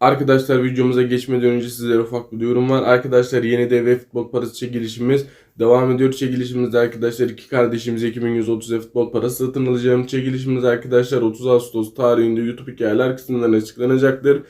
Arkadaşlar videomuza geçmeden önce sizlere ufak bir duyurum var. Arkadaşlar yeni ve futbol parası çekilişimiz devam ediyor. Çekilişimizde arkadaşlar iki kardeşimiz 2130 ev futbol parası satın alacağım. Çekilişimiz arkadaşlar 30 Ağustos tarihinde YouTube hikayeler kısmından açıklanacaktır.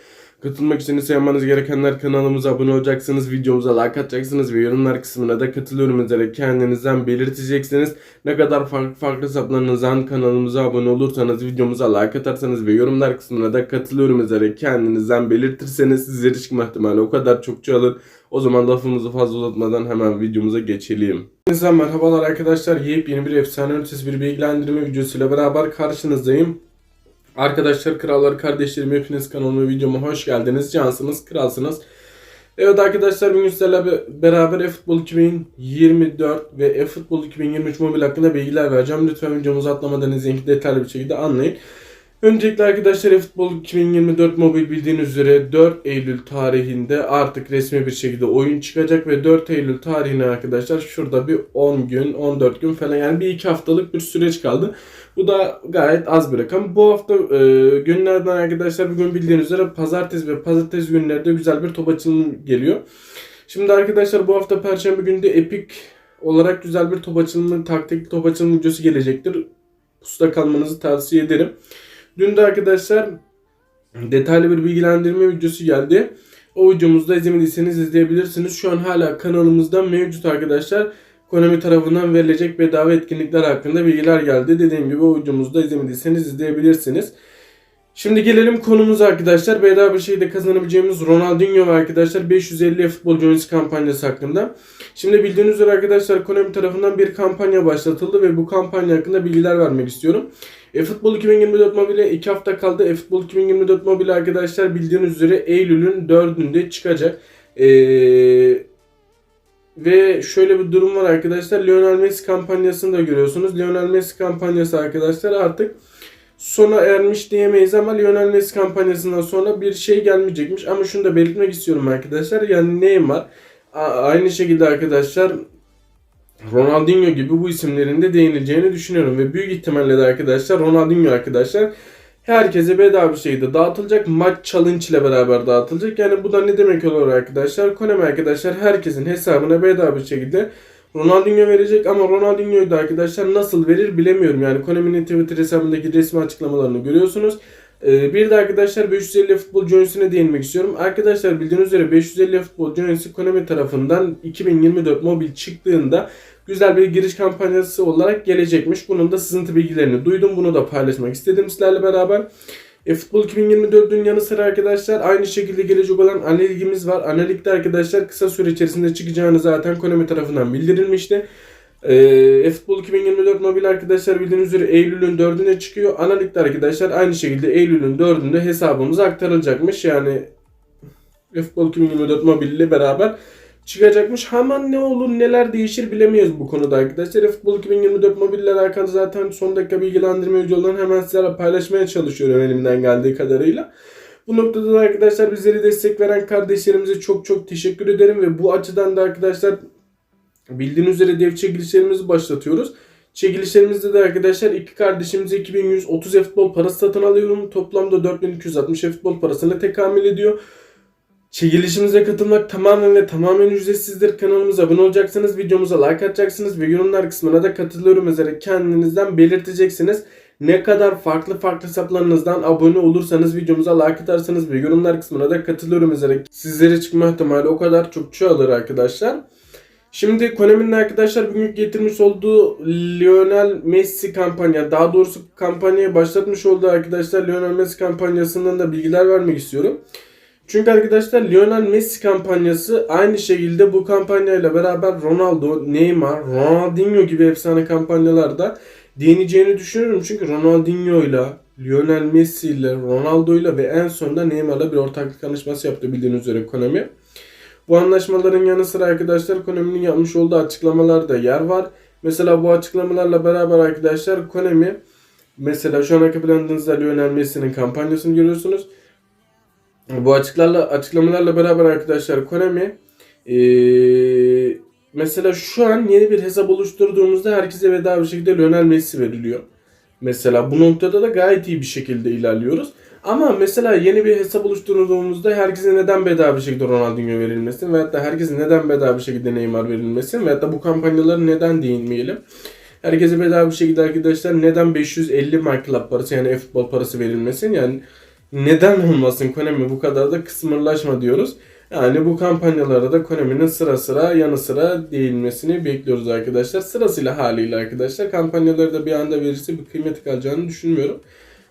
Katılmak için ise yapmanız gerekenler kanalımıza abone olacaksınız, videomuza like atacaksınız ve yorumlar kısmına da katılıyorum üzere kendinizden belirteceksiniz. Ne kadar farklı farklı hesaplarınızdan kanalımıza abone olursanız, videomuza like atarsanız ve yorumlar kısmına da katılıyorum üzere kendinizden belirtirseniz sizlere çıkma ihtimali o kadar çok çoğalır. O zaman lafımızı fazla uzatmadan hemen videomuza geçelim. Hepinize merhabalar arkadaşlar. Yepyeni bir efsane ötesi bir bilgilendirme videosuyla beraber karşınızdayım. Arkadaşlar, krallar, kardeşlerim hepiniz kanalıma videoma hoş geldiniz. Cansınız, kralsınız. Evet arkadaşlar bugün sizlerle be- beraber eFootball 2024 ve eFootball 2023 mobil hakkında bilgiler vereceğim. Lütfen videomuzu atlamadan izleyin ki detaylı bir şekilde anlayın. Öncelikle arkadaşlar eFootball 2024 mobil bildiğiniz üzere 4 Eylül tarihinde artık resmi bir şekilde oyun çıkacak ve 4 Eylül tarihine arkadaşlar şurada bir 10 gün 14 gün falan yani bir iki haftalık bir süreç kaldı. Bu da gayet az bir rakam. Bu hafta e, günlerden arkadaşlar bugün bildiğiniz üzere pazartesi ve pazartesi günlerde güzel bir top açılımı geliyor. Şimdi arkadaşlar bu hafta perşembe günü de Epic olarak güzel bir top açılımı, taktik top açılımı videosu gelecektir. Pusuda kalmanızı tavsiye ederim. Dün de arkadaşlar detaylı bir bilgilendirme videosu geldi. O videomuzda izlemediyseniz izleyebilirsiniz. Şu an hala kanalımızda mevcut arkadaşlar. Konami tarafından verilecek bedava etkinlikler hakkında bilgiler geldi. Dediğim gibi o videomuzda izlemediyseniz izleyebilirsiniz. Şimdi gelelim konumuza arkadaşlar. Bedava bir şekilde kazanabileceğimiz Ronaldinho ve arkadaşlar 550 futbolcu oyuncusu kampanyası hakkında. Şimdi bildiğiniz üzere arkadaşlar Konami tarafından bir kampanya başlatıldı ve bu kampanya hakkında bilgiler vermek istiyorum. eFootball 2024 mobile 2 hafta kaldı. eFootball 2024 mobile arkadaşlar bildiğiniz üzere Eylül'ün 4'ünde çıkacak. Ee, ve şöyle bir durum var arkadaşlar. Lionel Messi kampanyasını da görüyorsunuz. Lionel Messi kampanyası arkadaşlar artık sona ermiş diyemeyiz ama Lionel Messi kampanyasından sonra bir şey gelmeyecekmiş. Ama şunu da belirtmek istiyorum arkadaşlar. Yani Neymar aynı şekilde arkadaşlar Ronaldinho gibi bu isimlerin de değinileceğini düşünüyorum. Ve büyük ihtimalle de arkadaşlar Ronaldinho arkadaşlar herkese bedava bir şekilde dağıtılacak. Maç challenge ile beraber dağıtılacak. Yani bu da ne demek olur arkadaşlar? Konami arkadaşlar herkesin hesabına bedava bir şekilde Ronaldinho verecek ama Ronaldinho'yu da arkadaşlar nasıl verir bilemiyorum. Yani Konami'nin Twitter hesabındaki resmi açıklamalarını görüyorsunuz. Ee, bir de arkadaşlar 550 futbol joins'ine değinmek istiyorum. Arkadaşlar bildiğiniz üzere 550 futbol joins'i Konami tarafından 2024 mobil çıktığında güzel bir giriş kampanyası olarak gelecekmiş. Bunun da sızıntı bilgilerini duydum. Bunu da paylaşmak istedim sizlerle beraber. E, Futbol 2024'ün yanı sıra arkadaşlar aynı şekilde gelecek olan analizimiz var. Analizde arkadaşlar kısa süre içerisinde çıkacağını zaten Konami tarafından bildirilmişti. E, eFootball 2024 mobil arkadaşlar bildiğiniz üzere Eylül'ün 4'üne çıkıyor. Analizde arkadaşlar aynı şekilde Eylül'ün 4'ünde hesabımıza aktarılacakmış. Yani eFootball 2024 mobil ile beraber çıkacakmış. Hemen ne olur neler değişir bilemiyoruz bu konuda arkadaşlar. eFootball 2024 mobil ile alakalı zaten son dakika bilgilendirme videolarını hemen sizlerle paylaşmaya çalışıyorum elimden geldiği kadarıyla. Bu noktada da arkadaşlar bizleri destek veren kardeşlerimize çok çok teşekkür ederim ve bu açıdan da arkadaşlar bildiğiniz üzere dev çekilişlerimizi başlatıyoruz. Çekilişlerimizde de arkadaşlar iki kardeşimize 2130 futbol parası satın alıyorum. Toplamda 4260 futbol parasına tekamül ediyor. Çekilişimize katılmak tamamen ve tamamen ücretsizdir. Kanalımıza abone olacaksınız, videomuza like atacaksınız ve yorumlar kısmına da katılıyorum üzere kendinizden belirteceksiniz. Ne kadar farklı farklı hesaplarınızdan abone olursanız, videomuza like atarsanız ve yorumlar kısmına da katılıyorum üzere sizlere çıkma ihtimali o kadar çok çoğalır arkadaşlar. Şimdi Konami'nin arkadaşlar bugün getirmiş olduğu Lionel Messi kampanya, daha doğrusu kampanyayı başlatmış olduğu arkadaşlar Lionel Messi kampanyasından da bilgiler vermek istiyorum. Çünkü arkadaşlar Lionel Messi kampanyası aynı şekilde bu kampanyayla beraber Ronaldo, Neymar, Ronaldinho gibi efsane kampanyalarda değineceğini düşünüyorum. Çünkü Ronaldinho ile Lionel Messi ile Ronaldo ile ve en sonunda Neymar'la bir ortaklık anlaşması yaptı bildiğiniz üzere Konami. Bu anlaşmaların yanı sıra arkadaşlar Konami'nin yapmış olduğu açıklamalarda yer var. Mesela bu açıklamalarla beraber arkadaşlar Konami mesela şu an arka Lionel Messi'nin kampanyasını görüyorsunuz. Bu açıklarla, açıklamalarla beraber arkadaşlar Konami eee, mesela şu an yeni bir hesap oluşturduğumuzda herkese bedava bir şekilde Lionel Messi veriliyor. Mesela bu noktada da gayet iyi bir şekilde ilerliyoruz. Ama mesela yeni bir hesap oluşturduğumuzda herkese neden bedava bir şekilde Ronaldinho verilmesin veyahut da herkese neden bedava bir şekilde Neymar verilmesin veyahut da bu kampanyaları neden değinmeyelim. Herkese bedava bir şekilde arkadaşlar neden 550 My Club parası yani e-futbol parası verilmesin yani neden olmasın Konami bu kadar da kısmırlaşma diyoruz. Yani bu kampanyalarda da Konami'nin sıra sıra yanı sıra değinmesini bekliyoruz arkadaşlar. Sırasıyla haliyle arkadaşlar kampanyaları da bir anda verirse bir kıymeti kalacağını düşünmüyorum.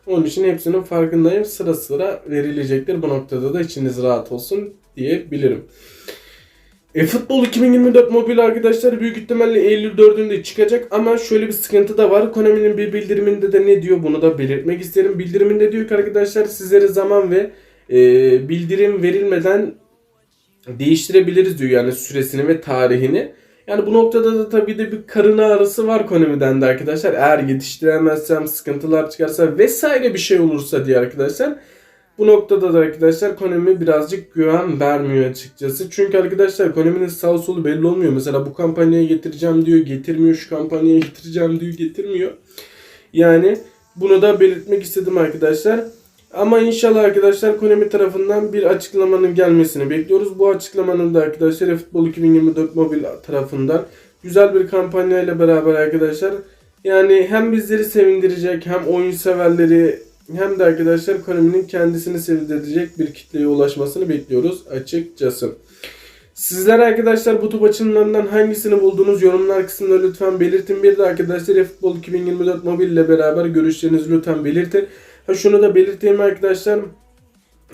Onun için hepsinin farkındayım. Sıra sıra verilecektir. Bu noktada da içiniz rahat olsun diyebilirim. E, Futbol 2024 mobil arkadaşlar büyük ihtimalle Eylül 4'ünde çıkacak ama şöyle bir sıkıntı da var. Konami'nin bir bildiriminde de ne diyor bunu da belirtmek isterim. Bildiriminde diyor ki arkadaşlar sizlere zaman ve e, bildirim verilmeden değiştirebiliriz diyor yani süresini ve tarihini. Yani bu noktada da tabii de bir karın ağrısı var Konami'den de arkadaşlar. Eğer yetiştiremezsem, sıkıntılar çıkarsa vesaire bir şey olursa diye arkadaşlar. Bu noktada da arkadaşlar Konami birazcık güven vermiyor açıkçası. Çünkü arkadaşlar Konami'nin sağ solu belli olmuyor. Mesela bu kampanyaya getireceğim diyor, getirmiyor. Şu kampanyaya getireceğim diyor, getirmiyor. Yani bunu da belirtmek istedim arkadaşlar. Ama inşallah arkadaşlar Konami tarafından bir açıklamanın gelmesini bekliyoruz. Bu açıklamanın da arkadaşlar Futbol 2024 mobil tarafından güzel bir kampanya ile beraber arkadaşlar yani hem bizleri sevindirecek hem oyun severleri hem de arkadaşlar Konami'nin kendisini sevindirecek bir kitleye ulaşmasını bekliyoruz açıkçası. Sizler arkadaşlar bu tip açılımlarından hangisini buldunuz yorumlar kısmında lütfen belirtin. Bir de arkadaşlar Futbol 2024 mobil ile beraber görüşlerinizi lütfen belirtin. Ha şunu da belirteyim arkadaşlar.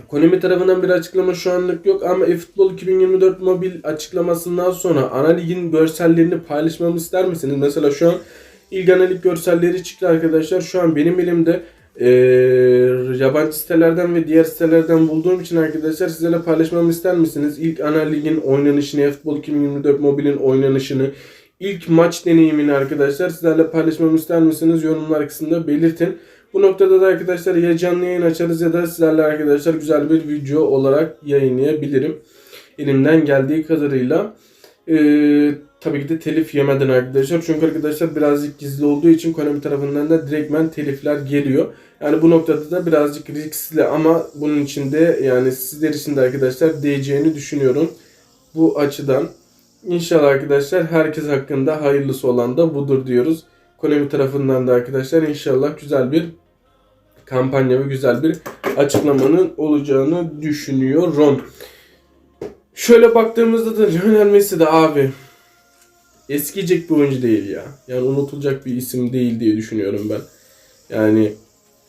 Konami tarafından bir açıklama şu anlık yok ama eFootball 2024 mobil açıklamasından sonra ana ligin görsellerini paylaşmamı ister misiniz? Mesela şu an ilk ana görselleri çıktı arkadaşlar. Şu an benim elimde eee, yabancı sitelerden ve diğer sitelerden bulduğum için arkadaşlar sizlerle paylaşmamı ister misiniz? İlk ana ligin oynanışını, eFootball 2024 mobilin oynanışını, ilk maç deneyimini arkadaşlar sizlerle paylaşmamı ister misiniz? Yorumlar kısmında belirtin. Bu noktada da arkadaşlar ya canlı yayın açarız ya da sizlerle arkadaşlar güzel bir video olarak yayınlayabilirim. Elimden geldiği kadarıyla. Ee, tabii ki de telif yemeden arkadaşlar. Çünkü arkadaşlar birazcık gizli olduğu için Konami tarafından da direktmen telifler geliyor. Yani bu noktada da birazcık riskli ama bunun içinde yani sizler için de arkadaşlar değeceğini düşünüyorum. Bu açıdan. İnşallah arkadaşlar herkes hakkında hayırlısı olan da budur diyoruz. Konami tarafından da arkadaşlar inşallah güzel bir kampanya ve güzel bir açıklamanın olacağını düşünüyorum. Şöyle baktığımızda da Lionel Messi de abi eskiyecek bir oyuncu değil ya. Yani unutulacak bir isim değil diye düşünüyorum ben. Yani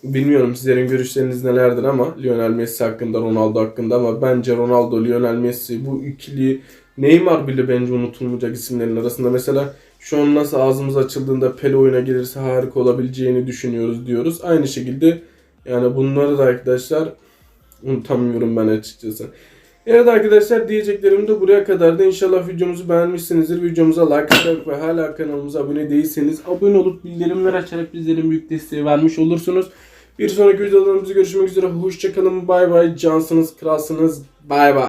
bilmiyorum sizlerin görüşleriniz nelerdir ama Lionel Messi hakkında, Ronaldo hakkında ama bence Ronaldo, Lionel Messi bu ikili Neymar bile bence unutulmayacak isimlerin arasında. Mesela şu an nasıl ağzımız açıldığında Pele oyuna gelirse harika olabileceğini düşünüyoruz diyoruz. Aynı şekilde yani bunları da arkadaşlar unutamıyorum ben açıkçası. Evet arkadaşlar diyeceklerim de buraya kadardı. İnşallah videomuzu beğenmişsinizdir. Videomuza like atarak ve hala kanalımıza abone değilseniz abone olup bildirimler açarak bizlerin büyük desteği vermiş olursunuz. Bir sonraki videolarımızda görüşmek üzere. Hoşçakalın. Bay bay. Cansınız, kralsınız. Bay bay.